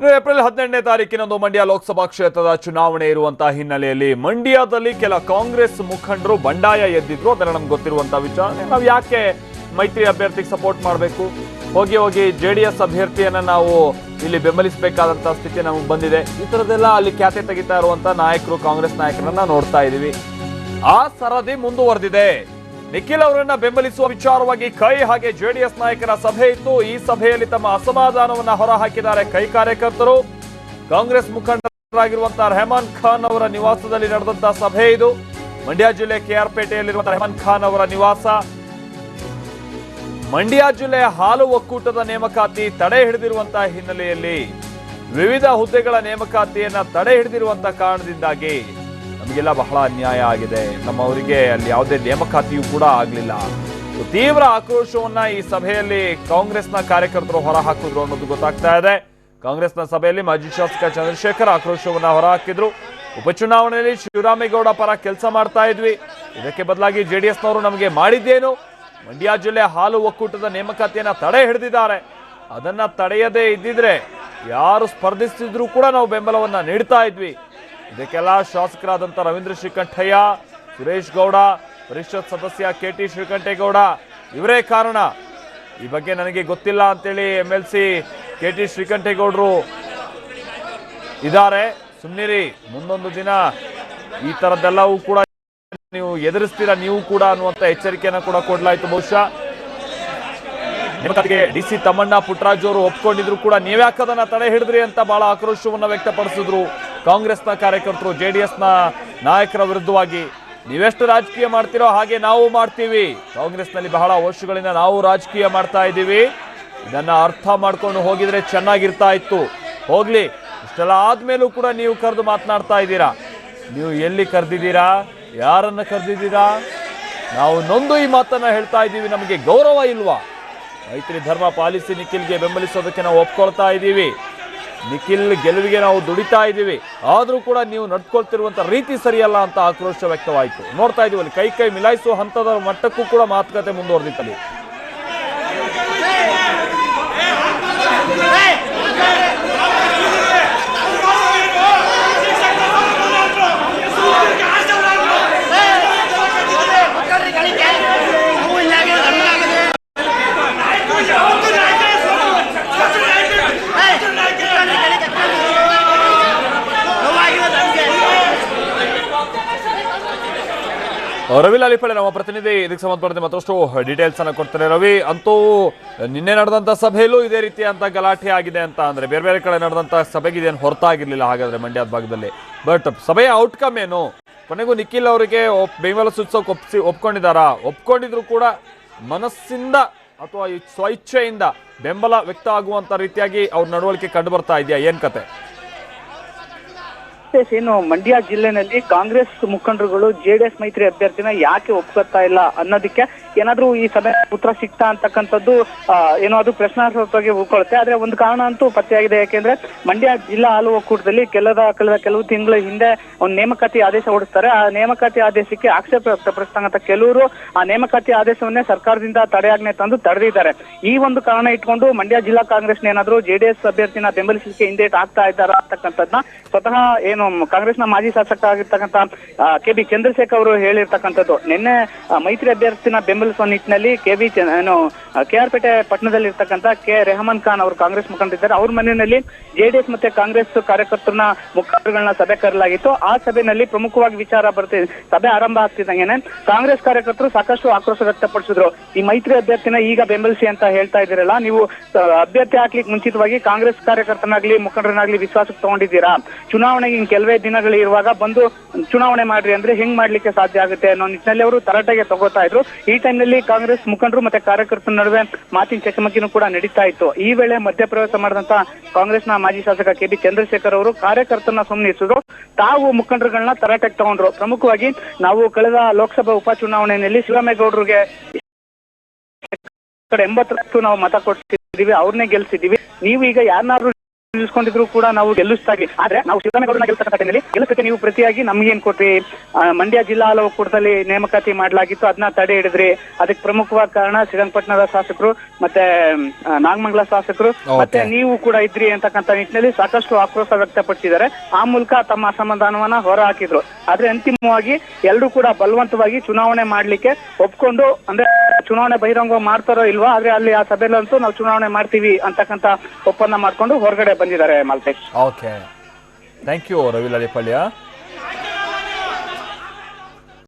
April ಹದಿನೆಂಟನೇ ತಾರೀಕಿನಂದು ಮಂಡ್ಯ ಲೋಕಸಭಾ ಕ್ಷೇತ್ರದ ಚುನಾವಣೆ ಇರುವಂತಹ ಹಿನ್ನೆಲೆಯಲ್ಲಿ ಮಂಡ್ಯದಲ್ಲಿ ಕೆಲ ಕಾಂಗ್ರೆಸ್ ಮುಖಂಡರು ಬಂಡಾಯ ಎದ್ದಿದ್ರು. ಅದರ ನಮ್ಗೆ ಗೊತ್ತಿರುವಂತಹ ವಿಚಾರ ನಾವು ಯಾಕೆ ಮೈತ್ರಿ ಅಭ್ಯರ್ಥಿಗೆ ಸಪೋರ್ಟ್ ಮಾಡಬೇಕು? ಹೋಗಿ ಹೋಗಿ ಜೆ ಡಿ ಎಸ್ ಅಭ್ಯರ್ಥಿಯನ್ನ ನಾವು ಇಲ್ಲಿ ಬೆಂಬಲಿಸಬೇಕಾದಂತಹ ಸ್ಥಿತಿ ನಮಗೆ ಬಂದಿದೆ. ಈ ಥರದ್ದೆಲ್ಲ ಅಲ್ಲಿ ಖ್ಯಾತೆ ತೆಗಿತಾ ಇರುವಂತಹ ನಾಯಕರು, ಕಾಂಗ್ರೆಸ್ ನಾಯಕರನ್ನ ನೋಡ್ತಾ ಇದೀವಿ. ಆ ಸರದಿ ಮುಂದುವರೆದಿದೆ. ನಿಖಿಲ್ ಅವರನ್ನ ಬೆಂಬಲಿಸುವ ವಿಚಾರವಾಗಿ ಕೈ ಹಾಗೆ ಜೆಡಿಎಸ್ ನಾಯಕರ ಸಭೆ ಇತ್ತು. ಈ ಸಭೆಯಲ್ಲಿ ತಮ್ಮ ಅಸಮಾಧಾನವನ್ನ ಹೊರಹಾಕಿದ್ದಾರೆ ಕೈ ಕಾರ್ಯಕರ್ತರು. ಕಾಂಗ್ರೆಸ್ ಮುಖಂಡರಾಗಿರುವಂತಹ ರೆಹಮಾನ್ ಖಾನ್ ಅವರ ನಿವಾಸದಲ್ಲಿ ನಡೆದಂತಹ ಸಭೆ ಇದು. ಮಂಡ್ಯ ಜಿಲ್ಲೆ ಕೆಆರ್ ಪೇಟೆಯಲ್ಲಿರುವಂತಹ ರೆಹಮಾನ್ ಖಾನ್ ಅವರ ನಿವಾಸ. ಮಂಡ್ಯ ಜಿಲ್ಲೆಯ ಹಾಲು ಒಕ್ಕೂಟದ ನೇಮಕಾತಿ ತಡೆ ಹಿಡಿದಿರುವಂತಹ ಹಿನ್ನೆಲೆಯಲ್ಲಿ ವಿವಿಧ ಹುದ್ದೆಗಳ ನೇಮಕಾತಿಯನ್ನ ತಡೆ ಹಿಡಿದಿರುವಂತಹ ಕಾರಣದಿಂದಾಗಿ ನಮಗೆಲ್ಲ ಬಹಳ ಅನ್ಯಾಯ ಆಗಿದೆ. ನಮ್ಮವರಿಗೆ ಅಲ್ಲಿ ಯಾವುದೇ ನೇಮಕಾತಿಯೂ ಕೂಡ ಆಗಲಿಲ್ಲ. ತೀವ್ರ ಆಕ್ರೋಶವನ್ನ ಈ ಸಭೆಯಲ್ಲಿ ಕಾಂಗ್ರೆಸ್ನ ಕಾರ್ಯಕರ್ತರು ಹೊರಹಾಕಿದ್ರು ಅನ್ನೋದು ಗೊತ್ತಾಗ್ತಾ ಇದೆ. ಕಾಂಗ್ರೆಸ್ನ ಸಭೆಯಲ್ಲಿ ಮಾಜಿ ಶಾಸಕ ಚಂದ್ರಶೇಖರ್ ಆಕ್ರೋಶವನ್ನ ಹೊರಹಾಕಿದ್ರು. ಉಪಚುನಾವಣೆಯಲ್ಲಿ ಶಿವರಾಮೇಗೌಡ ಪರ ಕೆಲಸ ಮಾಡ್ತಾ ಇದ್ವಿ. ಇದಕ್ಕೆ ಬದಲಾಗಿ ಜೆಡಿಎಸ್ನವರು ನಮಗೆ ಮಾಡಿದ್ದೇನು? ಮಂಡ್ಯ ಜಿಲ್ಲೆ ಹಾಲು ಒಕ್ಕೂಟದ ನೇಮಕಾತಿಯನ್ನ ತಡೆ ಹಿಡಿದಿದ್ದಾರೆ. ಅದನ್ನ ತಡೆಯದೇ ಇದ್ದಿದ್ರೆ ಯಾರು ಸ್ಪರ್ಧಿಸ್ತಿದ್ರು ಕೂಡ ನಾವು ಬೆಂಬಲವನ್ನ ನೀಡ್ತಾ ಇದ್ವಿ. ಇದಕ್ಕೆಲ್ಲ ಶಾಸಕರಾದಂಥ ರವೀಂದ್ರ ಶ್ರೀಕಂಠಯ್ಯ, ಸುರೇಶ್ ಗೌಡ, ಪರಿಷತ್ ಸದಸ್ಯ ಕೆ ಟಿ ಶ್ರೀಕಂಠೇಗೌಡ, ಇವರೇ ಕಾರಣ. ಈ ಬಗ್ಗೆ ನನಗೆ ಗೊತ್ತಿಲ್ಲ ಅಂತೇಳಿ M L C K T ಶ್ರೀಕಂಠೇಗೌಡರು ಇದ್ದಾರೆ. ಸುಮ್ಮನಿರಿ ಮುಂದೊಂದು ದಿನ ಈ ಥರದ್ದೆಲ್ಲವೂ ಕೂಡ ನೀವು ಎದುರಿಸ್ತೀರಾ, ನೀವು ಕೂಡ ಅನ್ನುವಂಥ ಎಚ್ಚರಿಕೆಯನ್ನು ಕೂಡ ಕೊಡಲಾಯಿತು ಬಹುಶಃ. ಡಿ ಸಿ ತಮ್ಮಣ್ಣ ಪುಟ್ಟರಾಜು ಅವರು ಒಪ್ಕೊಂಡಿದ್ರು ಕೂಡ ನೀವ್ಯಾಕದನ್ನ ತಡೆ ಹಿಡಿದ್ರಿ ಅಂತ ಬಹಳ ಆಕ್ರೋಶವನ್ನು ವ್ಯಕ್ತಪಡಿಸಿದ್ರು. ಕಾಂಗ್ರೆಸ್ನ ಕಾರ್ಯಕರ್ತರು ಜೆ ಡಿ ಎಸ್ನ ನಾಯಕರ ವಿರುದ್ಧವಾಗಿ ನೀವೆಷ್ಟು ರಾಜಕೀಯ ಮಾಡ್ತೀರೋ ಹಾಗೆ ನಾವು ಮಾಡ್ತೀವಿ. ಕಾಂಗ್ರೆಸ್ನಲ್ಲಿ ಬಹಳ ವರ್ಷಗಳಿಂದ ನಾವು ರಾಜಕೀಯ ಮಾಡ್ತಾ ಇದ್ದೀವಿ. ಇದನ್ನ ಅರ್ಥ ಮಾಡ್ಕೊಂಡು ಹೋಗಿದ್ರೆ ಚೆನ್ನಾಗಿರ್ತಾ ಇತ್ತು. ಹೋಗ್ಲಿ, ಇಷ್ಟೆಲ್ಲ ಆದ್ಮೇಲೂ ಕೂಡ ನೀವು ಕರೆದು ಮಾತನಾಡ್ತಾ ಇದ್ದೀರಾ? ನೀವು ಎಲ್ಲಿ ಕರೆದಿದ್ದೀರಾ? ಯಾರನ್ನ ಕರೆದಿದ್ದೀರಾ? ನಾವು ನೊಂದು ಈ ಮಾತನ್ನ ಹೇಳ್ತಾ ಇದ್ದೀವಿ, ನಮಗೆ ಗೌರವ ಇಲ್ವಾ? ಮೈತ್ರಿ ಧರ್ಮ ಪಾಲಿಸಿ ನಿಖಿಲ್ಗೆ ಬೆಂಬಲಿಸೋದಕ್ಕೆ ನಾವು ಒಪ್ಕೊಳ್ತಾ ಇದ್ದೀವಿ. ನಿಖಿಲ್ ಗೆಲುವಿಗೆ ನಾವು ದುಡಿತಾ ಇದ್ದೀವಿ. ಆದರೂ ಕೂಡ ನೀವು ನಡ್ಕೊಳ್ತಿರುವಂಥ ರೀತಿ ಸರಿಯಲ್ಲ ಅಂತ ಆಕ್ರೋಶ ವ್ಯಕ್ತವಾಯಿತು. ನೋಡ್ತಾ ಇದೀವಿ ಅಲ್ಲಿ ಕೈ ಕೈ ಮಿಲಾಯಿಸುವ ಹಂತದ ಮಟ್ಟಕ್ಕೂ ಕೂಡ ಮಾತುಕತೆ ಮುಂದುವರೆದಿತ್ತಲ್ಲಿ. ರವಿ ಲಾಲಿಪಳ್ಳಿ ನಮ್ಮ ಪ್ರತಿನಿಧಿ. ಇದಕ್ಕೆ ಸಂಬಂಧಪಟ್ಟಂತೆ ಮತ್ತಷ್ಟು ಡೀಟೇಲ್ಸ್ ಅನ್ನ ಕೊಡ್ತಾರೆ ರವಿ. ಅಂತೂ ನಿನ್ನೆ ನಡೆದಂತ ಸಭೆಯಲ್ಲೂ ಇದೇ ರೀತಿಯಂತ ಗಲಾಟೆ ಆಗಿದೆ ಅಂತ ಅಂದ್ರೆ ಬೇರೆ ಬೇರೆ ಕಡೆ ನಡೆದಂತ ಸಭೆಗೆ ಇದೇನು ಹೊರತಾಗಿರ್ಲಿಲ್ಲ ಹಾಗಾದ್ರೆ ಮಂಡ್ಯದ ಭಾಗದಲ್ಲಿ. ಬಟ್ ಸಭೆಯ ಔಟ್ಕಮ್ ಏನು? ಕೊನೆಗೂ ನಿಖಿಲ್ ಅವರಿಗೆ ಬೆಂಬಲ ಸೂಚಿಸೋಕೆ ಒಪ್ಸಿ, ಒಪ್ಕೊಂಡಿದ್ದಾರಾ? ಒಪ್ಕೊಂಡಿದ್ರು ಕೂಡ ಮನಸ್ಸಿಂದ ಅಥವಾ ಸ್ವಇಚ್ಛೆಯಿಂದ ಬೆಂಬಲ ವ್ಯಕ್ತ ಆಗುವಂತ ರೀತಿಯಾಗಿ ಅವ್ರ ನಡವಳಿಕೆ ಕಂಡು ಬರ್ತಾ ಇದೆಯಾ? ಏನ್ ಕತೆ? ಎಸ್, ಏನು ಮಂಡ್ಯ ಜಿಲ್ಲೆನಲ್ಲಿ ಕಾಂಗ್ರೆಸ್ ಮುಖಂಡರುಗಳು ಜೆಡಿಎಸ್ ಮೈತ್ರಿ ಅಭ್ಯರ್ಥಿನ ಯಾಕೆ ಒಪ್ಕೊತಾ ಇಲ್ಲ ಅನ್ನೋದಕ್ಕೆ ಏನಾದ್ರೂ ಈ ಸಭೆ ಉತ್ತರ ಸಿಗ್ತಾ ಅಂತಕ್ಕಂಥದ್ದು ಏನೋ ಅದು ಪ್ರಶ್ನಾರ್ಥವಾಗಿ ಉಳ್ಕೊಳ್ಳುತ್ತೆ ಆದ್ರೆ ಒಂದು ಕಾರಣ ಅಂತೂ ಪತ್ತೆಯಾಗಿದೆ. ಯಾಕೆಂದ್ರೆ ಮಂಡ್ಯ ಜಿಲ್ಲಾ ಹಾಲು ಒಕ್ಕೂಟದಲ್ಲಿ ಕೆಲದ ಕಳೆದ ಕೆಲವು ತಿಂಗಳ ಹಿಂದೆ ಒಂದು ನೇಮಕಾತಿ ಆದೇಶ ಹೊರಡಿಸ್ತಾರೆ. ಆ ನೇಮಕಾತಿ ಆದೇಶಕ್ಕೆ ಆಕ್ಷೇಪ ವ್ಯಕ್ತಪಡಿಸ್ತಕ್ಕಂಥ ಕೆಲವರು ಆ ನೇಮಕಾತಿ ಆದೇಶವನ್ನೇ ಸರ್ಕಾರದಿಂದ ತಡೆಯಾಜ್ಞೆ ತಂದು ತಡೆದಿದ್ದಾರೆ. ಈ ಒಂದು ಕಾರಣ ಇಟ್ಕೊಂಡು ಮಂಡ್ಯ ಜಿಲ್ಲಾ ಕಾಂಗ್ರೆಸ್ನ ಏನಾದ್ರು ಜೆಡಿಎಸ್ ಅಭ್ಯರ್ಥಿನ ಬೆಂಬಲಿಸಲಿಕ್ಕೆ ಹಿಂದೇಟ್ ಆಗ್ತಾ ಇದ್ದಾರಾ ಅಂತಕ್ಕಂಥದ್ನ ಸ್ವತಃ ಏನು ಕಾಂಗ್ರೆಸ್ನ ಮಾಜಿ ಶಾಸಕ ಆಗಿರ್ತಕ್ಕಂಥ ಕೆ ಬಿ ಚಂದ್ರಶೇಖರ್ ಅವರು ಹೇಳಿರ್ತಕ್ಕಂಥದ್ದು. ನಿನ್ನೆ ಮೈತ್ರಿ ಅಭ್ಯರ್ಥಿನ ಬೆಂಬಲಿಸುವ ನಿಟ್ಟಿನಲ್ಲಿ ಕೆ ಬಿ ಏನು ಕೆ ಆರ್ ಪೇಟೆ ಪಟ್ಟಣದಲ್ಲಿ ಇರ್ತಕ್ಕಂಥ ಕೆ ರೆಹಮಾನ್ ಖಾನ್ ಅವರು ಕಾಂಗ್ರೆಸ್ ಮುಖಂಡರಿದ್ದಾರೆ. ಅವ್ರ ಮನೆಯಲ್ಲಿ ಜೆಡಿಎಸ್ ಮತ್ತೆ ಕಾಂಗ್ರೆಸ್ ಕಾರ್ಯಕರ್ತರನ್ನ ಮುಖಂಡರುಗಳನ್ನ ಸಭೆ ಕರೆಲಾಗಿತ್ತು ಆ ಸಭೆಯಲ್ಲಿ ಪ್ರಮುಖವಾಗಿ ವಿಚಾರ ಬರ್ತಿದೆ ಸಭೆ ಆರಂಭ ಆಗ್ತಿದ್ದಂಗೆನೆ ಕಾಂಗ್ರೆಸ್ ಕಾರ್ಯಕರ್ತರು ಸಾಕಷ್ಟು ಆಕ್ರೋಶ ವ್ಯಕ್ತಪಡಿಸಿದ್ರು. ಈ ಮೈತ್ರಿ ಅಭ್ಯರ್ಥಿನ ಈಗ ಬೆಂಬಲಿಸಿ ಅಂತ ಹೇಳ್ತಾ ಇದ್ದೀರಲ್ಲ, ನೀವು ಅಭ್ಯರ್ಥಿ ಹಾಕ್ಲಿಕ್ಕೆ ಮುಂಚಿತವಾಗಿ ಕಾಂಗ್ರೆಸ್ ಕಾರ್ಯಕರ್ತನಾಗ್ಲಿ, ಮುಖಂಡರನ್ನಾಗ್ಲಿ ವಿಶ್ವಾಸಕ್ಕೆ ತಗೊಂಡಿದ್ದೀರಾ? ಚುನಾವಣೆಗೆ ಕೆಲವೇ ದಿನಗಳು ಇರುವಾಗ ಬಂದು ಚುನಾವಣೆ ಮಾಡ್ರಿ ಅಂದ್ರೆ ಹೆಂಗ್ ಮಾಡ್ಲಿಕ್ಕೆ ಸಾಧ್ಯ ಆಗುತ್ತೆ ಅನ್ನೋ ನಿಟ್ಟಿನಲ್ಲಿ ಅವರು ತರಾಟೆಗೆ ತಗೋತಾ ಇದ್ರು. ಈ ಟೈಮ್ನಲ್ಲಿ ಕಾಂಗ್ರೆಸ್ ಮುಖಂಡರು ಮತ್ತೆ ಕಾರ್ಯಕರ್ತರ ನಡುವೆ ಮಾತಿನ ಚಕಮಕಿನೂ ಕೂಡ ನಡೀತಾ ಇತ್ತು. ಈ ವೇಳೆ ಮಧ್ಯಪ್ರವೇಶ ಮಾಡಿದಂತ ಕಾಂಗ್ರೆಸ್ನ ಮಾಜಿ ಶಾಸಕ ಕೆ ಬಿ ಚಂದ್ರಶೇಖರ್ ಅವರು ಕಾರ್ಯಕರ್ತರನ್ನ ಸುಮ್ಮನಿಸಿದ್ರು ತಾವು ಮುಖಂಡರುಗಳನ್ನ ತರಾಟೆಗೆ ತಗೊಂಡ್ರು. ಪ್ರಮುಖವಾಗಿ ನಾವು ಕಳೆದ ಲೋಕಸಭಾ ಉಪಚುನಾವಣೆಯಲ್ಲಿ ಶಿವರಾಮೇಗೌಡರಿಗೆ ಎಂಬತ್ತರಷ್ಟು ನಾವು ಮತ ಕೊಟ್ಟಿದ್ದೀವಿ ಅವ್ರನ್ನೇ ಗೆಲ್ಸಿದ್ದೀವಿ ನೀವು ಈಗ ಯಾರನ್ನಾದ್ರೂ ನಿಲ್ಸ್ಕೊಂಡಿದ್ರು ಕೂಡ ನಾವು ಗೆಲ್ಲಿಸ್ತಾ ಇದ್ವಿ ಆದ್ರೆ ನಾವು ಶಿವರಾಮೇಗೌಡರನ್ನ ಗೆಲ್ತಕ್ಕಂಥ ಟೈಮಲ್ಲಿ ಗೆಲ್ಲಿಸಕ್ಕೆ ನೀವು ಪ್ರತಿಯಾಗಿ ನಮ್ಗೆ ಏನ್ ಕೊಟ್ರಿ? ಮಂಡ್ಯ ಜಿಲ್ಲಾ ಹಲವು ಒಕ್ಕೂಟದಲ್ಲಿ ನೇಮಕಾತಿ ಮಾಡಲಾಗಿತ್ತು ಅದನ್ನ ತಡೆ ಹಿಡಿದ್ರಿ. ಅದಕ್ಕೆ ಪ್ರಮುಖವಾದ ಕಾರಣ ಶ್ರೀರಂಗಪಟ್ಟಣದ ಶಾಸಕರು ಮತ್ತೆ ನಾಗಮಂಗಲ ಶಾಸಕರು ಮತ್ತೆ ನೀವು ಕೂಡ ಇದ್ರಿ ಅಂತಕ್ಕಂಥ ನಿಟ್ಟಿನಲ್ಲಿ ಸಾಕಷ್ಟು ಆಕ್ರೋಶ ವ್ಯಕ್ತಪಡಿಸಿದ್ದಾರೆ. ಆ ಮೂಲಕ ತಮ್ಮ ಅಸಮಾಧಾನವನ್ನ ಹೊರ ಹಾಕಿದ್ರು ಆದ್ರೆ ಅಂತಿಮವಾಗಿ ಎಲ್ಲರೂ ಕೂಡ ಬಲವಂತವಾಗಿ ಚುನಾವಣೆ ಮಾಡ್ಲಿಕ್ಕೆ ಒಪ್ಕೊಂಡು ಅಂದ್ರೆ ಚುನಾವಣೆ ಬಹಿರಂಗ ಮಾಡ್ತಾರೋ ಇಲ್ವಾ ಆದ್ರೆ ಅಲ್ಲಿ ಆ ಸಭೆಯಲ್ಲಂತೂ ನಾವು ಚುನಾವಣೆ ಮಾಡ್ತೀವಿ ಅಂತಕ್ಕಂಥ ಒಪ್ಪಂದ ಮಾಡ್ಕೊಂಡು ಹೊರಗಡೆ ಬಂದಿದ್ದಾರೆ Maltesh. Okay thank you Ravi Lalipalya